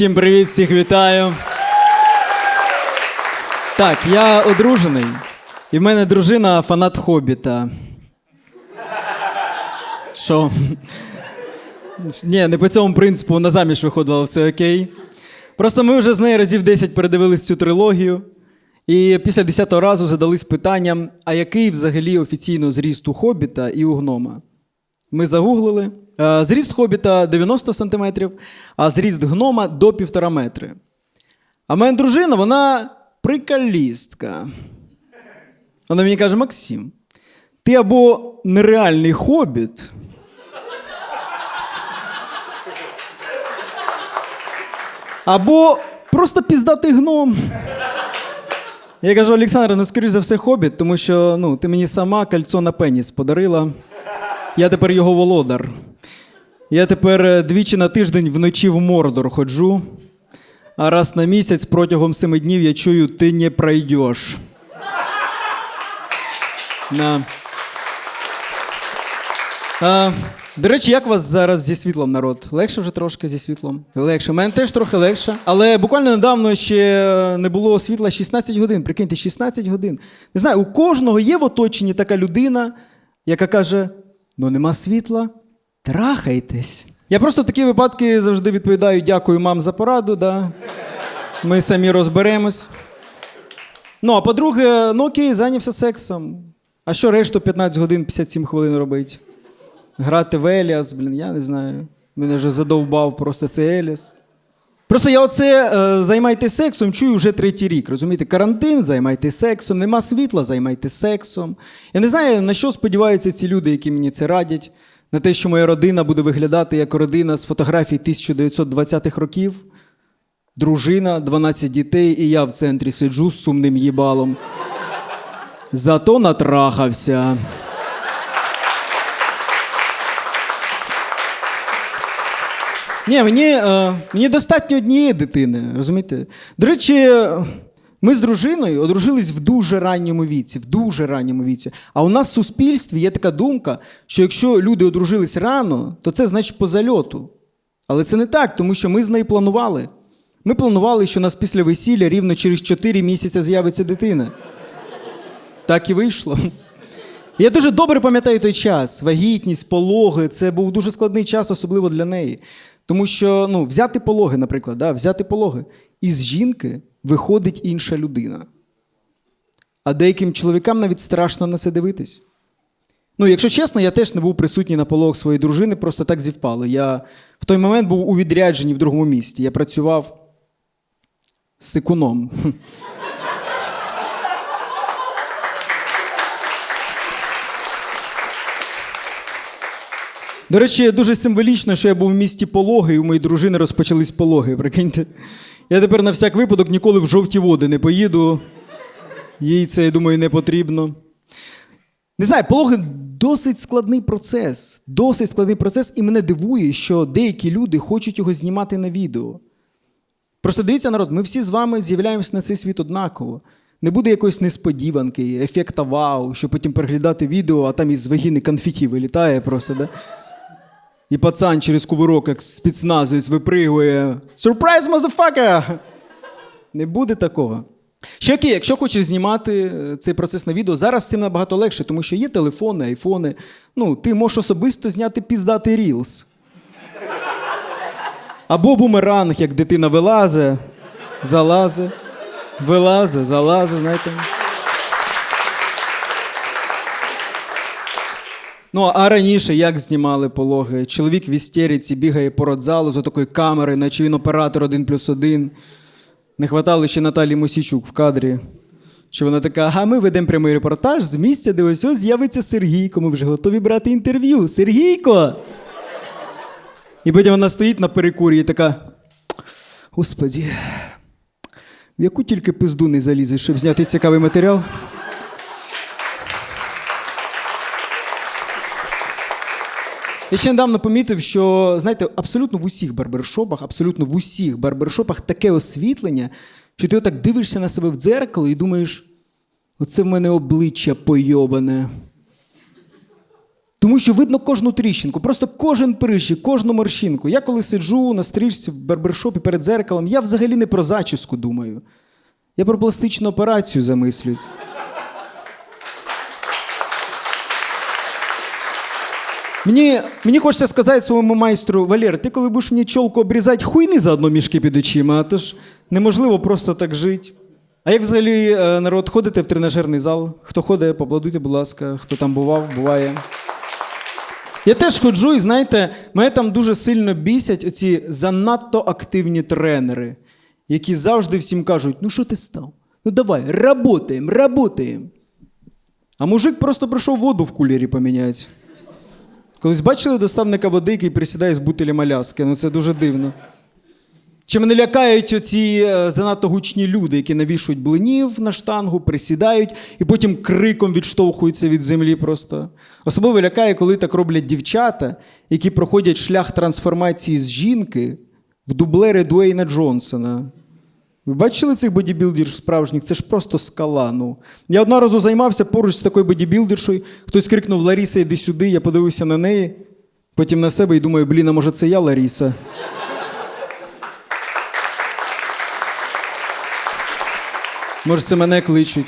Всім привіт, всіх вітаю. Так, я одружений, і в мене дружина фанат хобіта. Що? Ні, не по цьому принципу на заміж виходила, це окей. Просто ми вже з нею разів 10 передивились цю трилогію. І після 10-го разу задались питанням: а який взагалі офіційно зріст у хобіта і у гнома? Ми загуглили. Е, Зріст хобіта 90 см, а зріст гнома до 1,5 метри. А моя дружина, вона приколістка. Вона мені каже: Максим, ти або нереальний хобіт. Або просто піздатий гном. Я кажу, Олександра, ну скоріш за все, хобіт, тому що ну, ти мені сама кольцо на пеніс подарила. Я тепер його володар. Я тепер е, двічі на тиждень вночі в Мордор ходжу, а раз на місяць протягом семи днів я чую, ти не пройдеш. На. А, до речі, як у вас зараз зі світлом, народ? Легше вже трошки зі світлом? Легше. У мене теж трохи легше. Але буквально недавно ще не було світла 16 годин. Прикиньте, 16 годин. Не знаю, у кожного є в оточенні така людина, яка каже: ну нема світла, трахайтесь. Я просто в такі випадки завжди відповідаю: дякую мам за пораду. Да? Ми самі розберемось. Ну, а по-друге, ну окей, зайнявся сексом. А що решту 15 годин 57 хвилин робить? Грати в Еліас, блін, я не знаю. Мене вже задовбав просто цей Еліас. Просто я оце е, займайтесь сексом, чую вже третій рік. Розумієте, карантин, займайтесь сексом, нема світла, займайтесь сексом. Я не знаю, на що сподіваються ці люди, які мені це радять. На те, що моя родина буде виглядати як родина з фотографій 1920-х років. Дружина, 12 дітей, і я в центрі сиджу з сумним їбалом. Зато натрахався. Ні, мені, е, мені достатньо однієї дитини, розумієте? До речі, ми з дружиною одружились в дуже ранньому віці, в дуже ранньому віці. А у нас в суспільстві є така думка, що якщо люди одружились рано, то це значить по зальоту. Але це не так, тому що ми з нею планували. Ми планували, що у нас після весілля рівно через 4 місяці з'явиться дитина. Так і вийшло. Я дуже добре пам'ятаю той час. Вагітність, пологи це був дуже складний час, особливо для неї. Тому що ну, взяти пологи, наприклад, да, взяти пологи. Із жінки виходить інша людина. А деяким чоловікам навіть страшно на це дивитись. Ну, якщо чесно, я теж не був присутній на пологах своєї дружини, просто так зівпало. Я в той момент був у відрядженні в другому місті. Я працював з сикуном. До речі, дуже символічно, що я був в місті Пологи, і у моєї дружини розпочались пологи. Прикиньте. Я тепер на всяк випадок ніколи в жовті води не поїду. Їй це, я думаю, не потрібно. Не знаю, пологи досить складний процес. Досить складний процес, і мене дивує, що деякі люди хочуть його знімати на відео. Просто дивіться, народ, ми всі з вами з'являємося на цей світ однаково. Не буде якоїсь несподіванки, ефекта вау, що потім переглядати відео, а там із вагіни конфеті вилітає просто, да? І пацан через кувирок, як спецназовець, випригує. Сюрприз, мазафака! Не буде такого. Ще окей, якщо хочеш знімати е, цей процес на відео, зараз цим набагато легше, тому що є телефони, айфони. Ну, ти можеш особисто зняти піздатий рілс. Або бумеранг, як дитина вилазе, залазе, вилазе, залазе, знаєте. Ну, а раніше як знімали пологи? Чоловік в істериці бігає по родзалу за такою камерою, наче він оператор один плюс один. Не хватало ще Наталі Мосічук в кадрі. Що вона така, а ми ведемо прямий репортаж з місця, де ось ось з'явиться Сергійко. Ми вже готові брати інтерв'ю. Сергійко! І потім вона стоїть на перекурі і така. Господі, в яку тільки пизду не залізеш, щоб зняти цікавий матеріал? Я ще недавно помітив, що знаєте, абсолютно в усіх барбершопах, абсолютно в усіх барбершопах таке освітлення, що ти отак дивишся на себе в дзеркало і думаєш, оце в мене обличчя пойобане. Тому що видно кожну тріщинку, просто кожен прищик, кожну морщинку. Я коли сиджу на стрижці в барбершопі перед зеркалом, я взагалі не про зачіску думаю. Я про пластичну операцію замислюсь. Мені, мені хочеться сказати своєму майстру, Валер, ти коли будеш мені чолку обрізати, хуйни заодно мішки під очима, а то ж неможливо просто так жити. А як взагалі е, народ ходите в тренажерний зал? Хто ходить, поаплодуйте, будь ласка, хто там бував, буває. Я теж ходжу, і знаєте, мене там дуже сильно бісять оці занадто активні тренери, які завжди всім кажуть: ну що ти став? Ну давай, работаємо, работаємо. А мужик просто прийшов воду в кулері поміняти. Колись бачили доставника води, який присідає з бутилем Аляски? Ну це дуже дивно. Чи мене лякають оці е, занадто гучні люди, які навішують блинів на штангу, присідають і потім криком відштовхуються від землі просто. Особливо лякає, коли так роблять дівчата, які проходять шлях трансформації з жінки в дублери Дуейна Джонсона. Ви бачили цих бодібілдерів справжніх? Це ж просто скала. Ну. Я одного разу займався поруч з такою бодібілдершою. Хтось крикнув Ларіса, йди сюди. Я подивився на неї, потім на себе і думаю, блін, а може це я Ларіса? Може, це мене кличуть.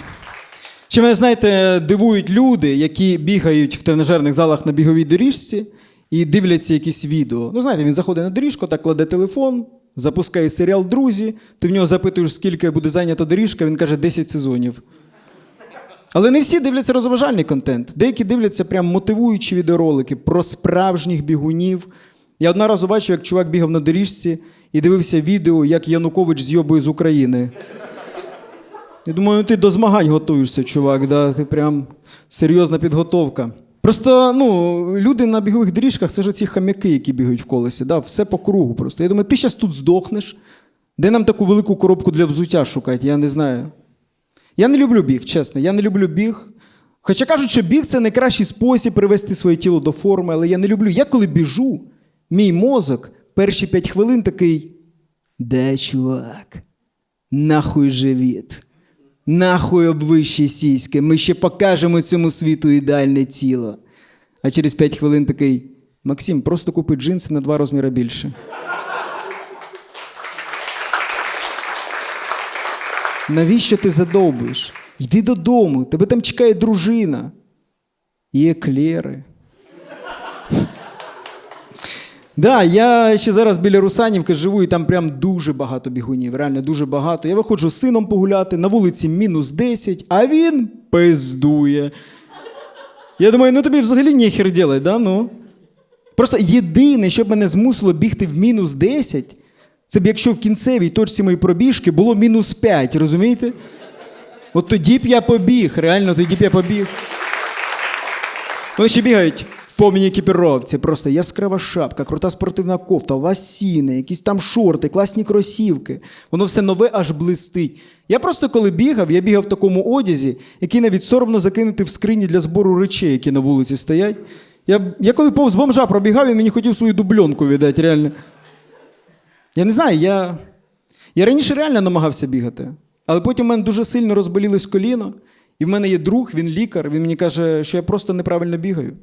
Чи мене, знаєте, дивують люди, які бігають в тренажерних залах на біговій доріжці і дивляться якісь відео. Ну, знаєте, він заходить на доріжку, так кладе телефон, запускає серіал Друзі, ти в нього запитуєш, скільки буде зайнята доріжка, він каже 10 сезонів. Але не всі дивляться розважальний контент. Деякі дивляться прям мотивуючі відеоролики про справжніх бігунів. Я одного разу бачив, як чувак бігав на доріжці і дивився відео, як Янукович зйобує з України. Я думаю, ну, ти до змагань готуєшся, чувак. Да? Ти прям серйозна підготовка. Просто ну, люди на бігових доріжках це ж оці хам'яки, які бігають в колесі. Да? Все по кругу. Просто. Я думаю, ти зараз тут здохнеш. Де нам таку велику коробку для взуття шукати? Я не знаю. Я не люблю біг, чесно. Я не люблю біг. Хоча кажуть, що біг це найкращий спосіб привести своє тіло до форми, але я не люблю. Я коли біжу, мій мозок перші п'ять хвилин такий. Де, чувак? Нахуй живіт. Нахуй обвищі сіськи. Ми ще покажемо цьому світу ідеальне тіло. А через п'ять хвилин такий. Максим, просто купи джинси на два розміри більше. Навіщо ти задовбуєш? Йди додому, тебе там чекає дружина. І еклери. Да, я ще зараз біля Русанівки живу, і там прям дуже багато бігунів. Реально дуже багато. Я виходжу з сином погуляти, на вулиці мінус 10, а він пиздує. Я думаю, ну тобі взагалі ніхер ділать, да? ну? Просто єдине, що б мене змусило бігти в мінус 10, це б якщо в кінцевій точці моєї пробіжки було мінус 5, розумієте? От тоді б я побіг, реально тоді б я побіг. Вони ще бігають в повній екіпіровці, просто яскрава шапка, крута спортивна кофта, ласіни, якісь там шорти, класні кросівки. Воно все нове аж блистить. Я просто коли бігав, я бігав в такому одязі, який навіть соромно закинути в скрині для збору речей, які на вулиці стоять. Я, я коли повз бомжа пробігав, він мені хотів свою дубльонку віддати, реально. Я не знаю, я, я раніше реально намагався бігати, але потім в мене дуже сильно розболілось коліно, і в мене є друг, він лікар, він мені каже, що я просто неправильно бігаю.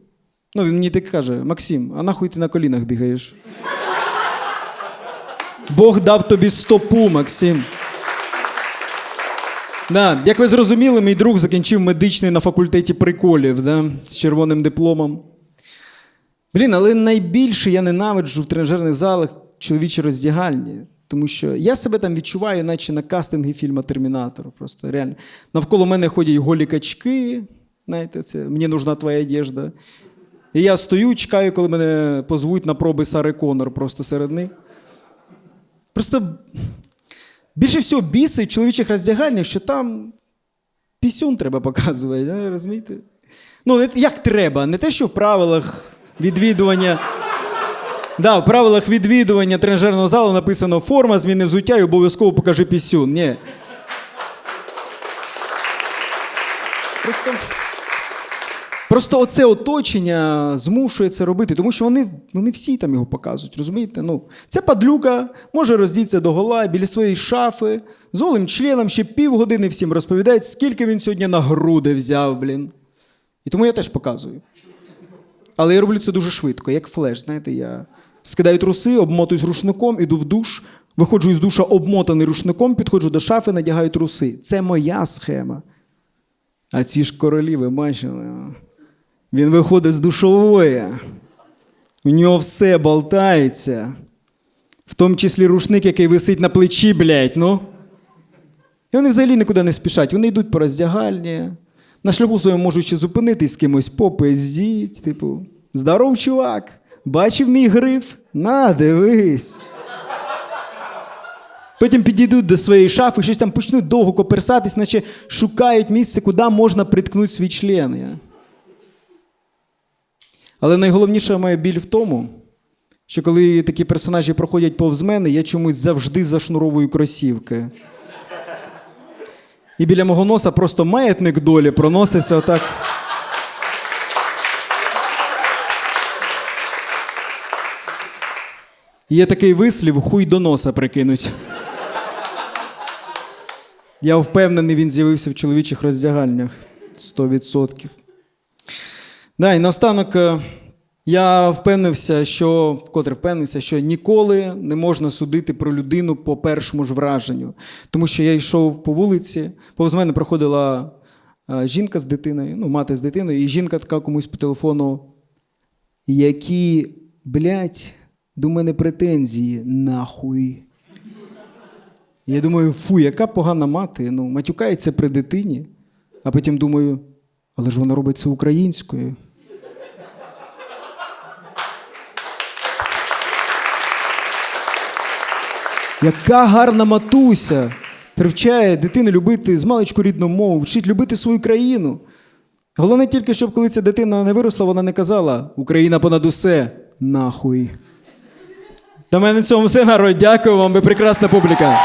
Ну, він мені так каже: Максим, а нахуй ти на колінах бігаєш? Бог дав тобі стопу, Максим. Да, як ви зрозуміли, мій друг закінчив медичний на факультеті приколів да, з червоним дипломом. Блін, але найбільше я ненавиджу в тренажерних залах чоловічі роздягальні. Тому що я себе там відчуваю, наче на кастингі фільму Термінатор. Просто реально. Навколо мене ходять голі качки. Знаєте, це мені нужна твоя одежда. І я стою, чекаю, коли мене позвуть на проби Сари Конор просто серед них. Просто більше всього бісить в чоловічих роздягальнях, що там пісюн треба показувати, розумієте? Ну, як треба, не те, що в правилах відвідування. Да, в правилах відвідування тренажерного залу написано форма, зміни взуття і обов'язково покажи пісюн. Ні. Просто, просто оце оточення змушує це робити, тому що вони, вони всі там його показують, розумієте? Ну, це падлюка, може роздітися до гола біля своєї шафи, з голим членом ще півгодини всім розповідає, скільки він сьогодні на груди взяв, блін. І тому я теж показую. Але я роблю це дуже швидко, як флеш. Знаєте, я скидаю труси, обмотуюсь рушником, іду в душ, виходжу із душа обмотаний рушником, підходжу до шафи, надягаю труси. Це моя схема. А ці ж королі, ви бачили? Він виходить з душової. У нього все болтається. В тому числі рушник, який висить на плечі, блядь, ну. І вони взагалі нікуди не спішать. Вони йдуть по роздягальні. На шляху своєму можуть ще зупинитись з кимось, попиздіть, типу, здоров, чувак, бачив мій гриф? На, дивись. Потім підійдуть до своєї шафи, щось там почнуть довго коперсатись, наче шукають місце, куди можна приткнути свій член. Але найголовніша моя біль в тому, що коли такі персонажі проходять повз мене, я чомусь завжди зашнуровую кросівки. І біля мого носа просто маятник долі проноситься отак. Є такий вислів хуй до носа прикинуть. Я впевнений, він з'явився в чоловічих роздягальнях 100%. Да, і наостанок е, я впевнився, що вкотре впевнився, що ніколи не можна судити про людину по першому ж враженню. Тому що я йшов по вулиці, повз мене проходила е, жінка з дитиною, ну, мати з дитиною, і жінка така комусь по телефону. Які, блядь, до мене претензії, нахуй. Я думаю, фу, яка погана мати. Ну, матюкається при дитині. А потім думаю, але ж вона робить це українською. Яка гарна матуся привчає дитину любити з маличку рідну мову, вчить любити свою країну. Головне тільки, щоб коли ця дитина не виросла, вона не казала Україна понад усе, нахуй. Та мене на цьому все народ. Дякую вам, ви прекрасна публіка.